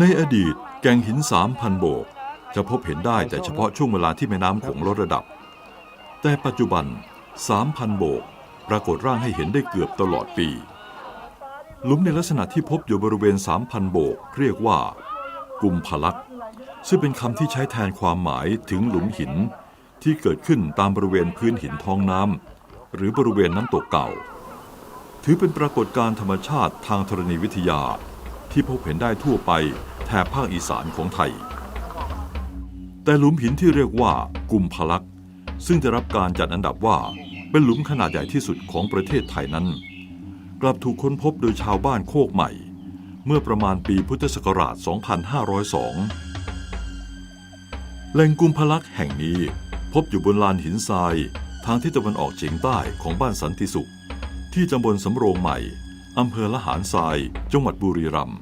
ในอดีตแก่งหินสามพันโบก จะพบเห็นได้แต่เฉพาะช่วงเวลาที่แม่น้ำโขงลดระดับ แต่ปัจจุบันสามพันโบก ปรากฏร่างให้เห็นได้เกือบตลอดปี หลุมในลักษณะที่พบอยู่บริเวณสามพันโบก เรียกว่า กุมพลักษ์ซึ่งเป็นคำที่ใช้แทนความหมายถึงหลุมหินที่เกิดขึ้นตามบริเวณพื้นหินท้องน้ำหรือบริเวณน้ำตกเก่า ถือเป็นปรากฏการณ์ธรรมชาติทางธรณีวิทยาที่พบเห็นได้ทั่วไป แถบภาคอีสานของไทย แต่หลุมหินที่เรียกว่ากุมพลักษ์ซึ่งได้รับการจัดอันดับว่าเป็นหลุมขนาดใหญ่ที่สุดของประเทศไทยนั้น กลับถูกค้นพบโดยชาวบ้านโคกใหม่ เมื่อประมาณปีพุทธศักราช 2502แหล่งกุมพลักษ์แห่งนี้พบอยู่บนลานหินทรายทางทิศตะวันออกเฉียงใต้ของบ้านสันติสุข ที่ตำบลสำโรงใหม่อำเภอละหารทรายจังหวัดบุรีรัมย์